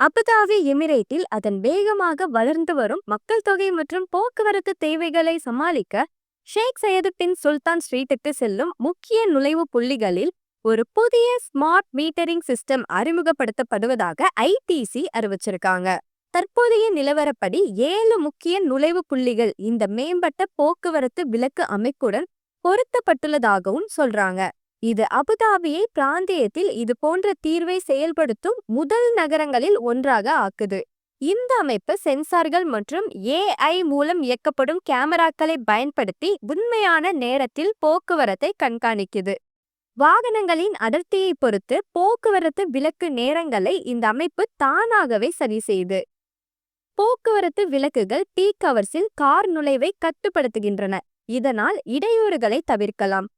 Abu Dhabi எமிரேட்டில் அதன் வேகமாக வளர்ந்து வரும் மக்கள் தொகை மற்றும் போக்குவரத்து தேவைகளை சமாளிக்க ஷேக் சையது பின் சுல்தான் ஸ்ட்ரீட்டுக்கு செல்லும் முக்கிய நுழைவு புள்ளிகளில் ஒரு புதிய ஸ்மார்ட் மீட்டரிங் சிஸ்டம் அறிமுகப்படுத்தப்படுவதாக ஐடிசி அறிவிச்சிருக்காங்க. தற்போதைய நிலவரப்படி ஏழு முக்கிய நுழைவு புள்ளிகள் இந்த மேம்பட்ட போக்குவரத்து விலக்கு அமைப்புடன் பொருத்தப்பட்டுள்ளதாகவும் சொல்றாங்க. இது அபுதாபியை பிராந்தியத்தில் இது போன்ற தீர்வை செயல்படுத்தும் முதல் நகரங்களில் ஒன்றாக ஆக்குது. இந்த அமைப்பு சென்சார்கள் மற்றும் ஏஐ மூலம் இயக்கப்படும் கேமராக்களை பயன்படுத்தி உண்மையான நேரத்தில் போக்குவரத்தை கண்காணிக்குது. வாகனங்களின் அடர்த்தியை பொறுத்து போக்குவரத்து விலக்கு நேரங்களை இந்த அமைப்பு தானாகவே சரி செய்து. போக்குவரத்து விளக்குகள் பீக் கவர்ஸில் கார் நுழைவை கட்டுப்படுத்துகின்றன. இதனால் இடையூறுகளை தவிர்க்கலாம்.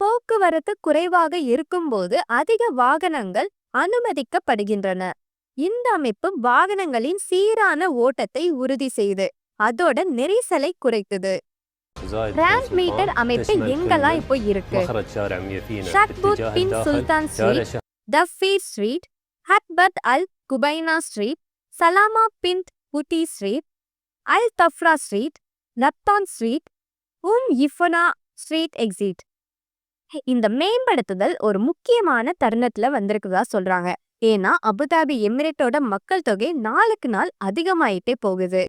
போக்குவரத்து குறைவாக இருக்கும்போது அதிக வாகனங்கள் அனுமதிக்கப்படுகின்றன. இந்த அமைப்பு வாகனங்களின் சீரான ஓட்டத்தை உறுதி செய்து அதோட நெரிசலை குறைத்தது. டிரான்ஸ்மீட்டர் அமைப்பு எங்கெல்லாம் இப்போ இருக்கு? Shakhbout bin Sultan street தஃபி street ஹட்பத் அல் குபைனா street Salama bin Butti street Al Dhafra street லப்தான் street உம் இஃபனா ஸ்ட்ரீட் எக்ஸிட் இந்த மேம்படுத்துதல் ஒரு முக்கியமான தருணத்துல வந்திருக்குதா சொல்றாங்க. ஏன்னா அபுதாபி எமிரேட்டோட மக்கள் தொகை நாளுக்கு நாள் அதிகமாயிட்டே போகுது.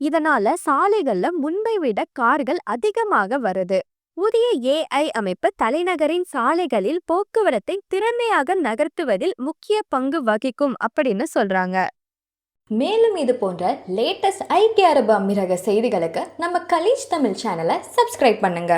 இதனால சாலைகள்ல முன்பை விட கார்கள் அதிகமாக வருது. புதிய ஏஐ அமைப்பு தலைநகரின் சாலைகளில் போக்குவரத்தை திறமையாக நகர்த்துவதில் முக்கிய பங்கு வகிக்கும் அப்படின்னு சொல்றாங்க. மேலும் இது போன்ற லேட்டஸ்ட் ஐக்கிய அரபு அமீரக செய்திகளுக்கு நம்ம கலீஜ் தமிழ் சேனலை சப்ஸ்கிரைப் பண்ணுங்க.